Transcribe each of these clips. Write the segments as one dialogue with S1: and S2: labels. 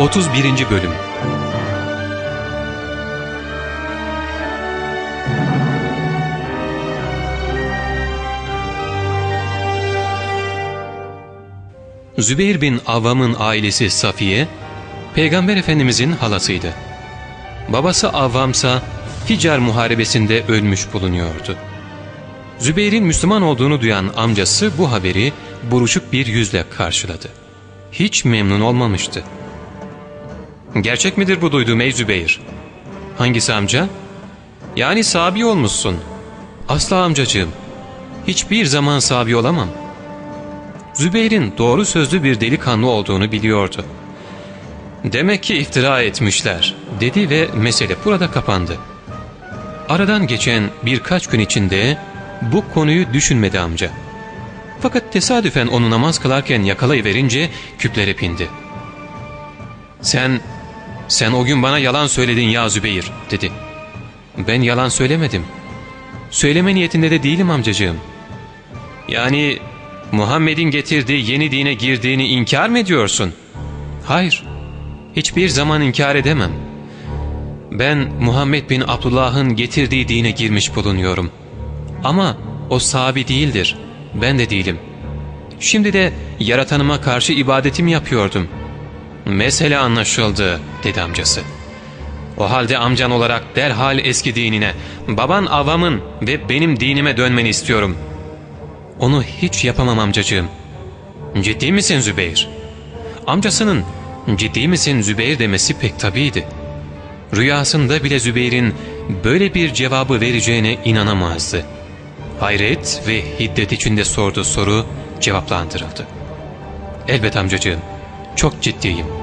S1: 31. Bölüm Zübeyir bin Avvam'ın ailesi Safiye, Peygamber Efendimizin halasıydı. Babası Avvamsa Hicar muharebesinde ölmüş bulunuyordu. Zübeyir'in Müslüman olduğunu duyan amcası bu haberi buruşuk bir yüzle karşıladı. Hiç memnun olmamıştı. ''Gerçek midir bu duyduğum ey Zübeyir?'' ''Hangisi amca?'' ''Yani sabi olmuşsun.'' ''Asla amcacığım. Hiçbir zaman sabi olamam.'' Zübeyir'in doğru sözlü bir delikanlı olduğunu biliyordu. ''Demek ki iftira etmişler.'' dedi ve mesele burada kapandı. Aradan geçen birkaç gün içinde bu konuyu düşünmedi amca. Fakat tesadüfen onu namaz kılarken yakalayıverince küplere pindi. ''Sen, sen o gün bana yalan söyledin ya Zübeyir.'' dedi. ''Ben yalan söylemedim. Söyleme niyetinde de değilim amcacığım. Yani Muhammed'in getirdiği yeni dine girdiğini inkar mı ediyorsun? Hayır, hiçbir zaman inkar edemem. Ben Muhammed bin Abdullah'ın getirdiği dine girmiş bulunuyorum. Ama o sabi değildir, ben de değilim. Şimdi de yaratanıma karşı ibadetimi yapıyordum. Mesele anlaşıldı, dedi amcası. O halde amcan olarak derhal eski dinine, baban avamın ve benim dinime dönmeni istiyorum.'' Onu hiç yapamam amcacığım. Ciddi misin Zübeyir? Amcasının ciddi misin Zübeyir demesi pek tabiydi. Rüyasında bile Zübeyir'in böyle bir cevabı vereceğine inanamazdı. Hayret ve hiddet içinde sorduğu soru cevaplandırıldı. Elbet amcacığım, çok ciddiyim.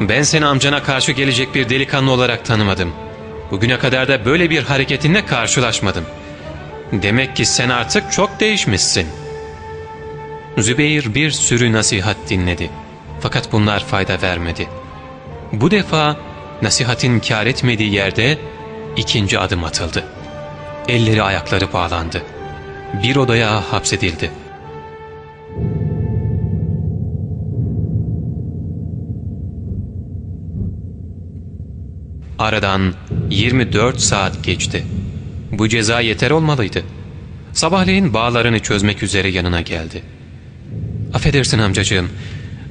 S1: Ben seni amcana karşı gelecek bir delikanlı olarak tanımadım.'' Bugüne kadar da böyle bir hareketinle karşılaşmadım. Demek ki sen artık çok değişmişsin. Zübeyir bir sürü nasihat dinledi. Fakat bunlar fayda vermedi. Bu defa nasihatin kar etmediği yerde ikinci adım atıldı. Elleri ayakları bağlandı. Bir odaya hapsedildi. Aradan 24 saat geçti. Bu ceza yeter olmalıydı. Sabahleyin bağlarını çözmek üzere yanına geldi. Affedersin amcacığım,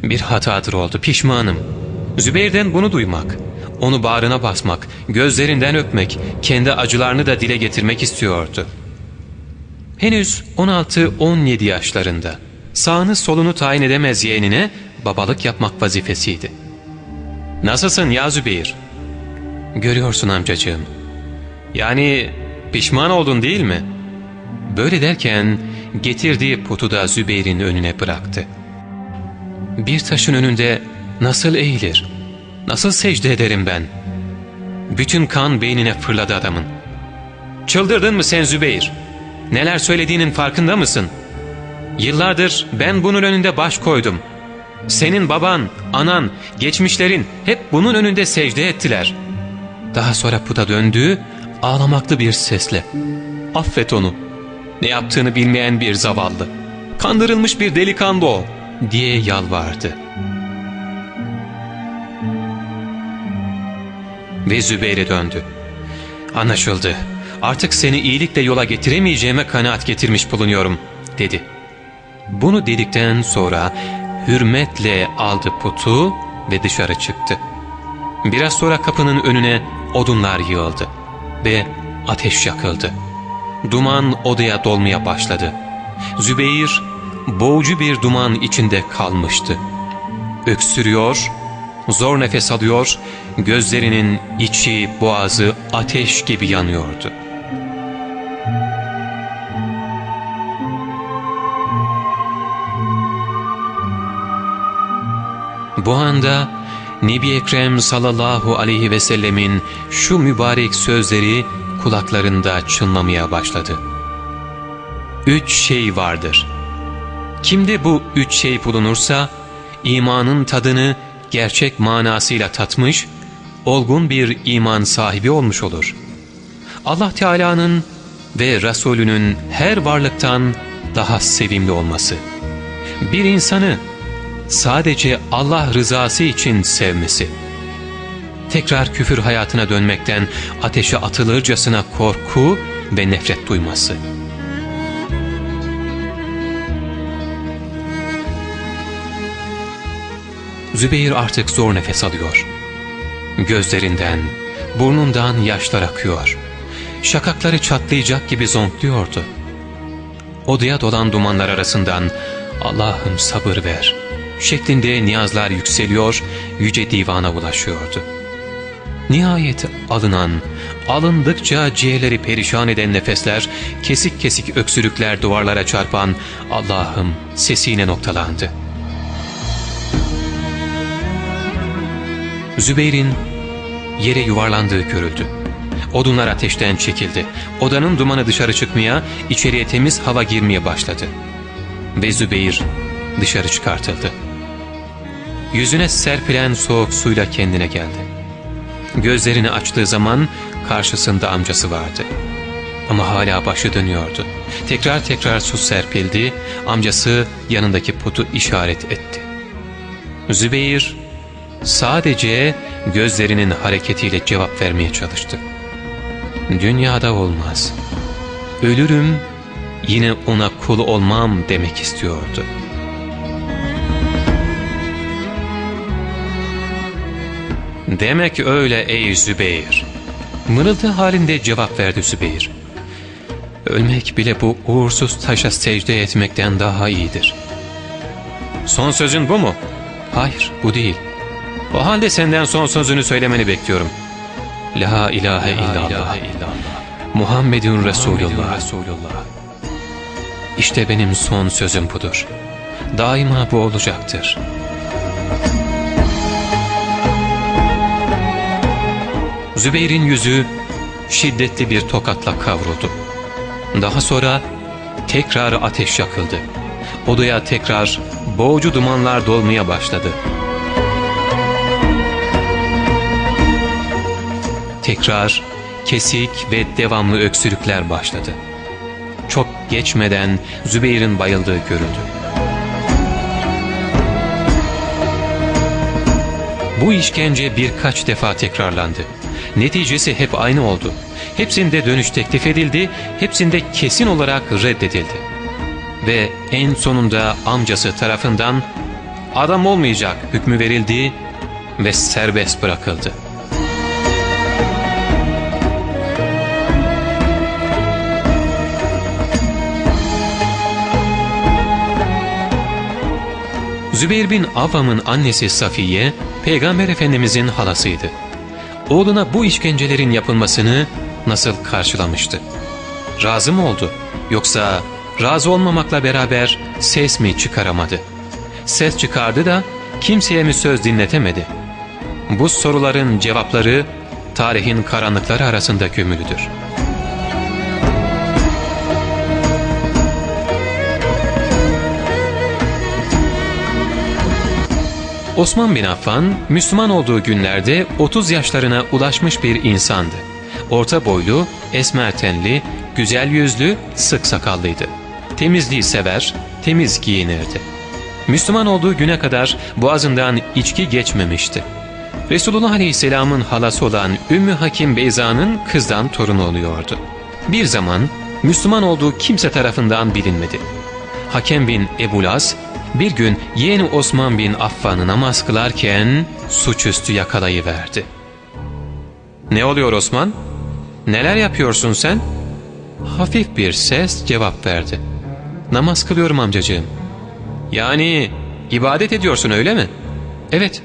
S1: bir hatadır oldu, pişmanım. Zübeyir'den bunu duymak, onu bağrına basmak, gözlerinden öpmek, kendi acılarını da dile getirmek istiyordu. Henüz 16-17 yaşlarında, sağını solunu tayin edemez yeğenine babalık yapmak vazifesiydi. ''Nasılsın ya Zübeyir?'' Görüyorsun amcacığım. Yani pişman oldun değil mi? Böyle derken getirdiği putu da Zübeyir'in önüne bıraktı. Bir taşın önünde nasıl eğilir, nasıl secde ederim ben? Bütün kan beynine fırladı adamın. Çıldırdın mı sen Zübeyir? Neler söylediğinin farkında mısın? Yıllardır ben bunun önünde baş koydum. Senin baban, anan, geçmişlerin hep bunun önünde secde ettiler.'' Daha sonra puta döndü, ağlamaklı bir sesle. Affet onu. Ne yaptığını bilmeyen bir zavallı. Kandırılmış bir delikanlı o, diye yalvardı. Ve Zübeyir'e döndü. Anlaşıldı. Artık seni iyilikle yola getiremeyeceğime kanaat getirmiş bulunuyorum, dedi. Bunu dedikten sonra hürmetle aldı putu ve dışarı çıktı. Biraz sonra kapının önüne odunlar yığıldı ve ateş yakıldı. Duman odaya dolmaya başladı. Zübeyir boğucu bir duman içinde kalmıştı. Öksürüyor, zor nefes alıyor, gözlerinin içi, boğazı ateş gibi yanıyordu. Bu anda Nebi Ekrem sallallahu aleyhi ve sellemin şu mübarek sözleri kulaklarında çınlamaya başladı. Üç şey vardır. Kimde bu üç şey bulunursa, imanın tadını gerçek manasıyla tatmış, olgun bir iman sahibi olmuş olur. Allah Teala'nın ve Resulünün her varlıktan daha sevimli olması. Bir insanı sadece Allah rızası için sevmesi. Tekrar küfür hayatına dönmekten ateşe atılırcasına korku ve nefret duyması. Zübeyir artık zor nefes alıyor. Gözlerinden, burnundan yaşlar akıyor. Şakakları çatlayacak gibi zonkluyordu. Odaya dolan dumanlar arasından Allah'ım sabır ver şeklinde niyazlar yükseliyor, yüce divana ulaşıyordu. Nihayet alınan, alındıkça ciğerleri perişan eden nefesler, kesik kesik öksürükler duvarlara çarpan Allah'ım sesiyle noktalandı. Zübeyir'in yere yuvarlandığı görüldü. Odunlar ateşten çekildi. Odanın dumanı dışarı çıkmaya, içeriye temiz hava girmeye başladı. Ve Zübeyir dışarı çıkartıldı. Yüzüne serpilen soğuk suyla kendine geldi. Gözlerini açtığı zaman karşısında amcası vardı. Ama hala başı dönüyordu. Tekrar tekrar su serpildi, amcası yanındaki putu işaret etti. Zübeyir sadece gözlerinin hareketiyle cevap vermeye çalıştı. Dünyada olmaz. Ölürüm yine ona kul olmam demek istiyordu. Demek öyle ey Zübeyir. Mırıltı halinde cevap verdi Zübeyir. Ölmek bile bu uğursuz taşa secde etmekten daha iyidir. Son sözün bu mu? Hayır bu değil. O halde senden son sözünü söylemeni bekliyorum. La ilahe illallah. Muhammedun Resulullah. İşte benim son sözüm budur. Daima bu olacaktır. Zübeyir'in yüzü şiddetli bir tokatla kavruldu. Daha sonra tekrar ateş yakıldı. Odaya tekrar boğucu dumanlar dolmaya başladı. Tekrar kesik ve devamlı öksürükler başladı. Çok geçmeden Zübeyir'in bayıldığı görüldü. Bu işkence birkaç defa tekrarlandı. Neticesi hep aynı oldu. Hepsinde dönüş teklif edildi, hepsinde kesin olarak reddedildi. Ve en sonunda amcası tarafından adam olmayacak hükmü verildi ve serbest bırakıldı. Zübeyir bin Avvam'ın annesi Safiye, Peygamber Efendimizin halasıydı. Oğluna bu işkencelerin yapılmasını nasıl karşılamıştı? Razı mı oldu? Yoksa razı olmamakla beraber ses mi çıkaramadı? Ses çıkardı da kimseye mi söz dinletemedi? Bu soruların cevapları tarihin karanlıkları arasında gömülüdür. Osman bin Affan, Müslüman olduğu günlerde 30 yaşlarına ulaşmış bir insandı. Orta boylu, esmer tenli, güzel yüzlü, sık sakallıydı. Temizliği sever, temiz giyinirdi. Müslüman olduğu güne kadar boğazından içki geçmemişti. Resulullah Aleyhisselam'ın halası olan Ümmü Hakim Beyza'nın kızdan torunu oluyordu. Bir zaman Müslüman olduğu kimse tarafından bilinmedi. Hakem bin Ebulaz bir gün yeğeni Osman bin Affan'ı namaz kılarken suçüstü yakalayıverdi. ''Ne oluyor Osman? Neler yapıyorsun sen?'' Hafif bir ses cevap verdi. ''Namaz kılıyorum amcacığım.'' ''Yani ibadet ediyorsun öyle mi?'' ''Evet.''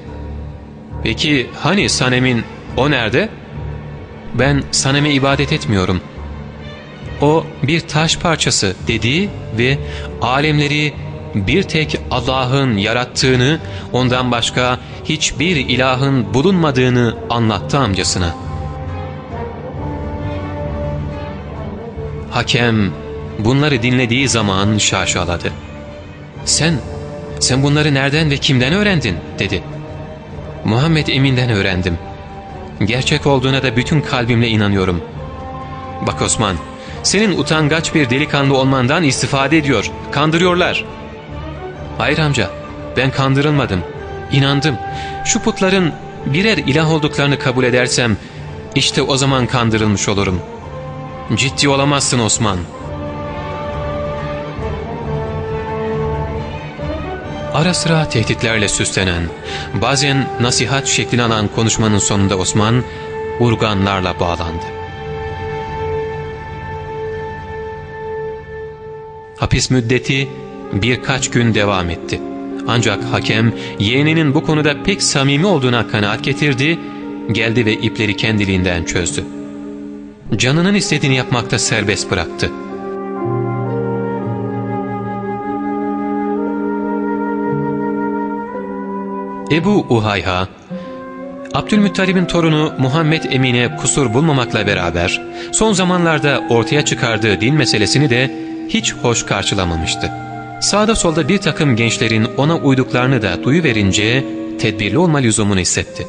S1: ''Peki hani Sanem'in o nerede?'' ''Ben Sanem'e ibadet etmiyorum.'' O bir taş parçası dediği ve alemleri bir tek Allah'ın yarattığını, ondan başka hiçbir ilahın bulunmadığını anlattı amcasına. Hakem bunları dinlediği zaman şaşaladı. Sen, sen bunları nereden ve kimden öğrendin dedi. Muhammed Emin'den öğrendim. Gerçek olduğuna da bütün kalbimle inanıyorum. Bak Osman, senin utangaç bir delikanlı olmandan istifade ediyor, kandırıyorlar.'' Hayır amca, Ben kandırılmadım. İnandım. Şu putların birer ilah olduklarını kabul edersem işte o zaman kandırılmış olurum. Ciddi olamazsın Osman. Ara sıra tehditlerle süslenen, bazen nasihat şeklini alan konuşmanın sonunda Osman, urganlarla bağlandı. Hapis müddeti birkaç gün devam etti. Ancak hakem yeğeninin bu konuda pek samimi olduğuna kanaat getirdi, geldi ve ipleri kendiliğinden çözdü. Canının istediğini yapmakta serbest bıraktı. Ebu Uhayha, Abdülmuttalib'in torunu Muhammed Emin'e kusur bulmamakla beraber son zamanlarda ortaya çıkardığı din meselesini de hiç hoş karşılamamıştı. Sağda solda bir takım gençlerin ona uyduklarını da duyuverince tedbirli olma lüzumunu hissetti.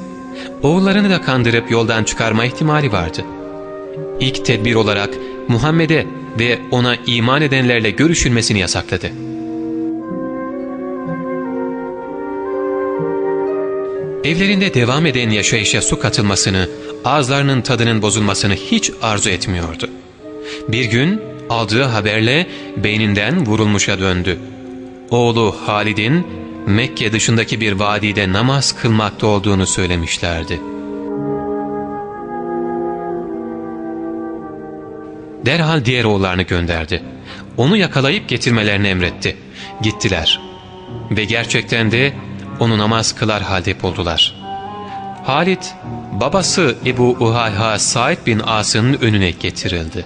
S1: Oğullarını da kandırıp yoldan çıkarma ihtimali vardı. İlk tedbir olarak Muhammed'e ve ona iman edenlerle görüşülmesini yasakladı. Evlerinde devam eden yaşayışa su katılmasını, ağızlarının tadının bozulmasını hiç arzu etmiyordu. Bir gün aldığı haberle beyninden vurulmuşa döndü. Oğlu Halid'in Mekke dışındaki bir vadide namaz kılmakta olduğunu söylemişlerdi. Derhal diğer oğullarını gönderdi. Onu yakalayıp getirmelerini emretti. Gittiler. Ve gerçekten de onu namaz kılar halde buldular. Halit, babası Ebu Uhayha Said bin As'ın önüne getirildi.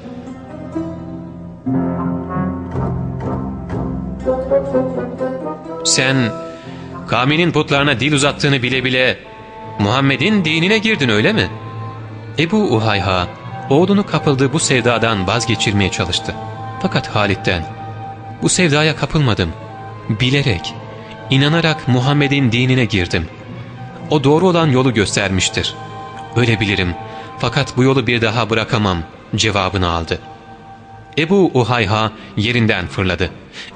S1: Sen kavminin putlarına dil uzattığını bile bile Muhammed'in dinine girdin öyle mi? Ebu Uhayha oğlunu kapıldığı bu sevdadan vazgeçirmeye çalıştı. Fakat Halit'ten bu sevdaya kapılmadım. Bilerek, inanarak Muhammed'in dinine girdim. O doğru olan yolu göstermiştir. Öyle bilirim fakat bu yolu bir daha bırakamam cevabını aldı. Ebu Uhayha yerinden fırladı.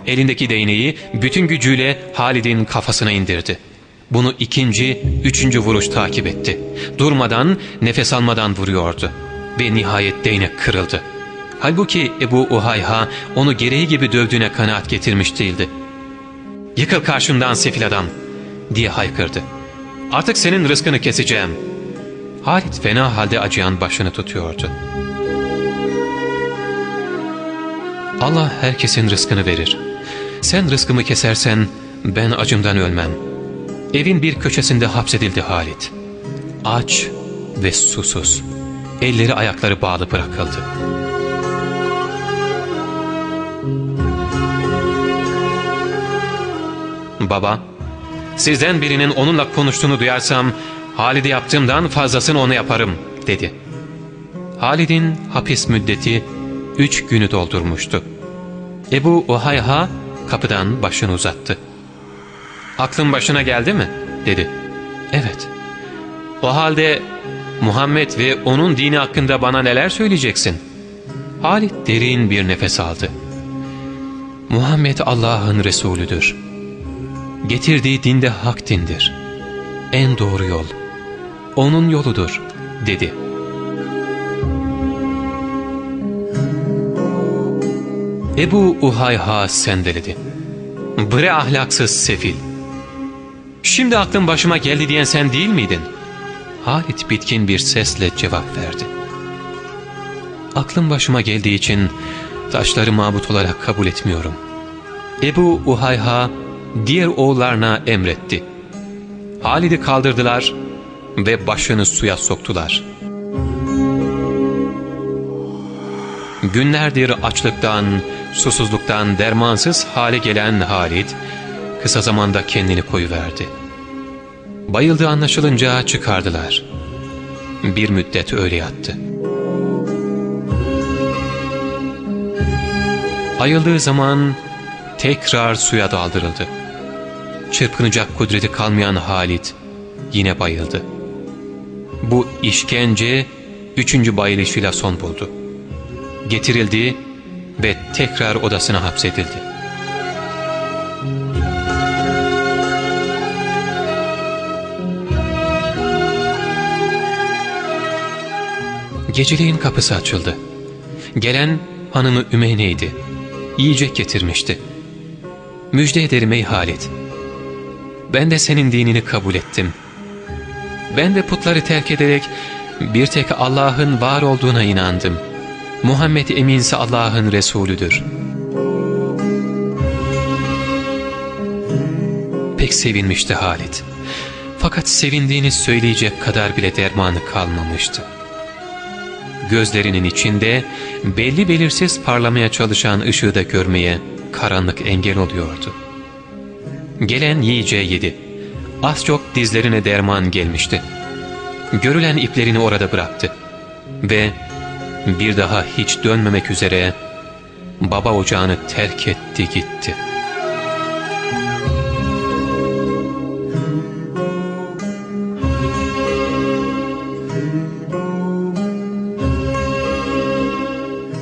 S1: Elindeki değneği bütün gücüyle Halid'in kafasına indirdi. Bunu ikinci, üçüncü vuruş takip etti. Durmadan, nefes almadan vuruyordu. Ve nihayet değnek kırıldı. Halbuki Ebu Uhayha onu gereği gibi dövdüğüne kanaat getirmiş değildi. ''Yıkıl karşımdan sefil adam!'' diye haykırdı. ''Artık senin rızkını keseceğim.'' Halit fena halde acıyan başını tutuyordu. Allah herkesin rızkını verir. Sen rızkımı kesersen ben acımdan ölmem. Evin bir köşesinde hapsedildi Halit. Aç ve susuz. Elleri ayakları bağlı bırakıldı. Baba, sizden birinin onunla konuştuğunu duyarsam Halid'e yaptığımdan fazlasını ona yaparım dedi. Halid'in hapis müddeti üç günü doldurmuştu. Ebu Uhayha kapıdan başını uzattı. ''Aklın başına geldi mi?'' dedi. ''Evet.'' ''O halde Muhammed ve onun dini hakkında bana neler söyleyeceksin?'' Halit derin bir nefes aldı. ''Muhammed Allah'ın Resulüdür. Getirdiği dinde hak dindir. En doğru yol. Onun yoludur.'' dedi. Ebu Uhayha sendeledi. Bre ahlaksız sefil. Şimdi aklım başıma geldi diyen sen değil miydin? Halit bitkin bir sesle cevap verdi. Aklım başıma geldiği için taşları mabut olarak kabul etmiyorum. Ebu Uhayha diğer oğullarına emretti. Halid'i kaldırdılar ve başını suya soktular. Günlerdir açlıktan, susuzluktan dermansız hale gelen Halit, kısa zamanda kendini koyuverdi. Bayıldığı anlaşılınca çıkardılar. Bir müddet öyle yattı. Ayıldığı zaman tekrar suya daldırıldı. Çırpınacak kudreti kalmayan Halit yine bayıldı. Bu işkence üçüncü bayılışıyla son buldu. Getirildi ve tekrar odasına hapsedildi. Geceliğin kapısı açıldı. Gelen hanımı Ümeyne'ydi. Yiyecek getirmişti. Müjde ederim ey Halit. Ben de senin dinini kabul ettim. Ben de putları terk ederek bir tek Allah'ın var olduğuna inandım.'' Muhammed eminse Allah'ın Resulüdür. Pek sevinmişti Halit. Fakat sevindiğini söyleyecek kadar bile dermanı kalmamıştı. Gözlerinin içinde belli belirsiz parlamaya çalışan ışığı da görmeye karanlık engel oluyordu. Gelen yiyeceği yedi. Az çok dizlerine derman gelmişti. Görülen iplerini orada bıraktı. Ve bir daha hiç dönmemek üzere baba ocağını terk etti gitti.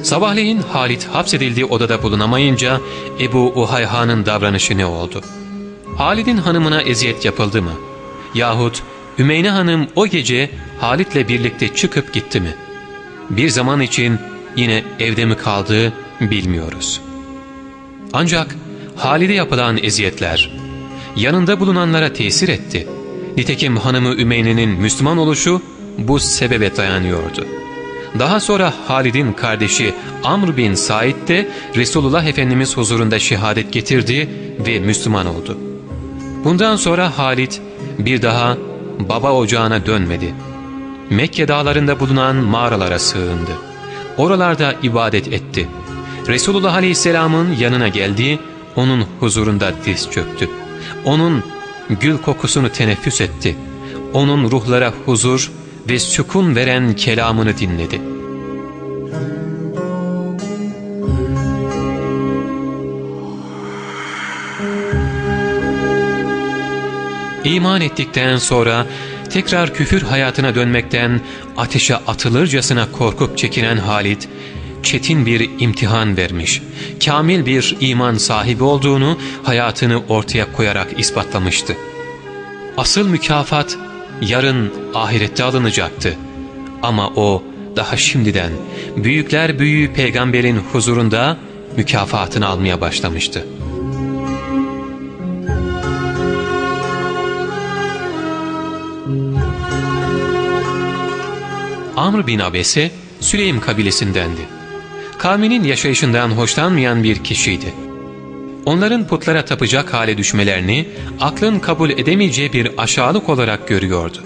S1: Sabahleyin Halit hapsedildiği odada bulunamayınca Ebu Uhayha'nın davranışı ne oldu? Halid'in hanımına eziyet yapıldı mı? Yahut Ümeyne hanım o gece Halit'le birlikte çıkıp gitti mi? Bir zaman için yine evde mi kaldığı bilmiyoruz. Ancak Halid'e yapılan eziyetler yanında bulunanlara tesir etti. Nitekim hanımı Ümeyne'nin Müslüman oluşu bu sebebe dayanıyordu. Daha sonra Halid'in kardeşi Amr bin Said de Resulullah Efendimiz huzurunda şehadet getirdi ve Müslüman oldu. Bundan sonra Halid bir daha baba ocağına dönmedi. Mekke dağlarında bulunan mağaralara sığındı. Oralarda ibadet etti. Resulullah Aleyhisselam'ın yanına geldi, onun huzurunda diz çöktü. Onun gül kokusunu teneffüs etti. Onun ruhlara huzur ve sükun veren kelamını dinledi. İman ettikten sonra tekrar küfür hayatına dönmekten ateşe atılırcasına korkup çekinen Halit, çetin bir imtihan vermiş, kamil bir iman sahibi olduğunu hayatını ortaya koyarak ispatlamıştı. Asıl mükafat yarın ahirette alınacaktı. Ama o daha şimdiden büyükler büyüğü peygamberin huzurunda mükafatını almaya başlamıştı. Amr bin Abese Süleym kabilesindendi. Kavminin yaşayışından hoşlanmayan bir kişiydi. Onların putlara tapacak hale düşmelerini aklın kabul edemeyeceği bir aşağılık olarak görüyordu.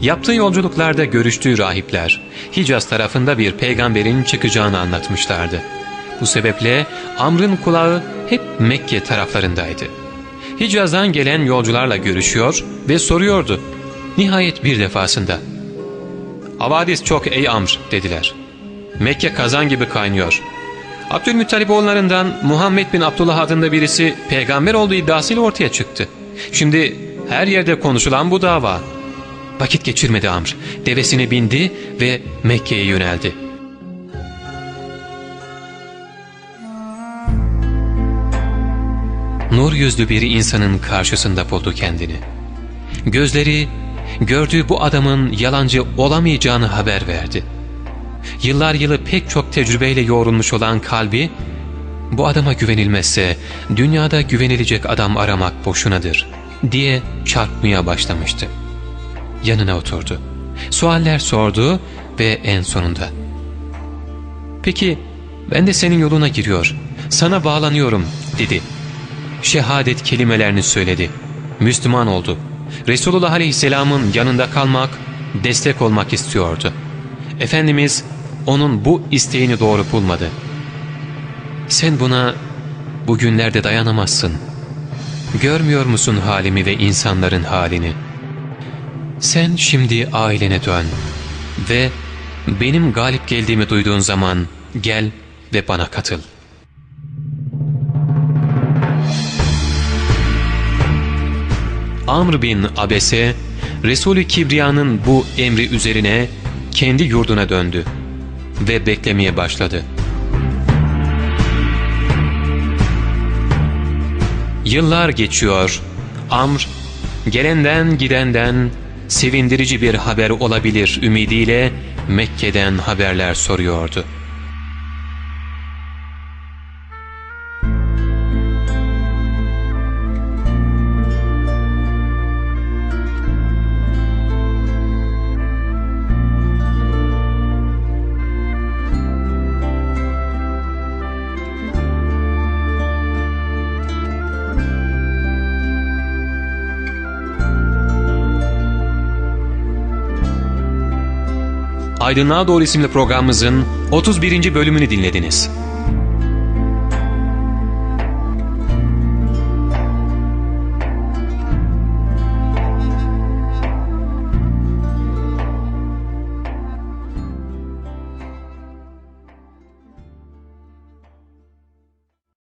S1: Yaptığı yolculuklarda görüştüğü rahipler Hicaz tarafında bir peygamberin çıkacağını anlatmışlardı. Bu sebeple Amr'ın kulağı hep Mekke taraflarındaydı. Hicaz'dan gelen yolcularla görüşüyor ve soruyordu. Nihayet bir defasında ''Havadis çok ey Amr'' dediler. ''Mekke kazan gibi kaynıyor. Abdülmuttalip oğullarından Muhammed bin Abdullah adında birisi peygamber olduğu iddiasıyla ortaya çıktı. Şimdi her yerde konuşulan bu dava. Vakit geçirmedi Amr. Devesine bindi ve Mekke'ye yöneldi. Nur yüzlü bir insanın karşısında buldu kendini. Gözleri gördüğü bu adamın yalancı olamayacağını haber verdi. Yıllar yılı pek çok tecrübeyle yoğrulmuş olan kalbi, bu adama güvenilmezse dünyada güvenilecek adam aramak boşunadır diye çarpmaya başlamıştı. Yanına oturdu. Sualler sordu ve en sonunda ''Peki ben de senin yoluna giriyor, sana bağlanıyorum.'' dedi. Şehadet kelimelerini söyledi. Müslüman oldu. Resulullah Aleyhisselam'ın yanında kalmak, destek olmak istiyordu. Efendimiz onun bu isteğini doğru bulmadı. Sen buna bugünlerde dayanamazsın. Görmüyor musun halimi ve insanların halini? Sen şimdi ailene dön ve benim galip geldiğimi duyduğun zaman gel ve bana katıl. Amr bin Abese, Resulü Kibriya'nın bu emri üzerine kendi yurduna döndü ve beklemeye başladı. Yıllar geçiyor. Amr, gelenden gidenden sevindirici bir haber olabilir ümidiyle Mekke'den haberler soruyordu. Aydınlığa Doğru isimli programımızın 31. bölümünü dinlediniz.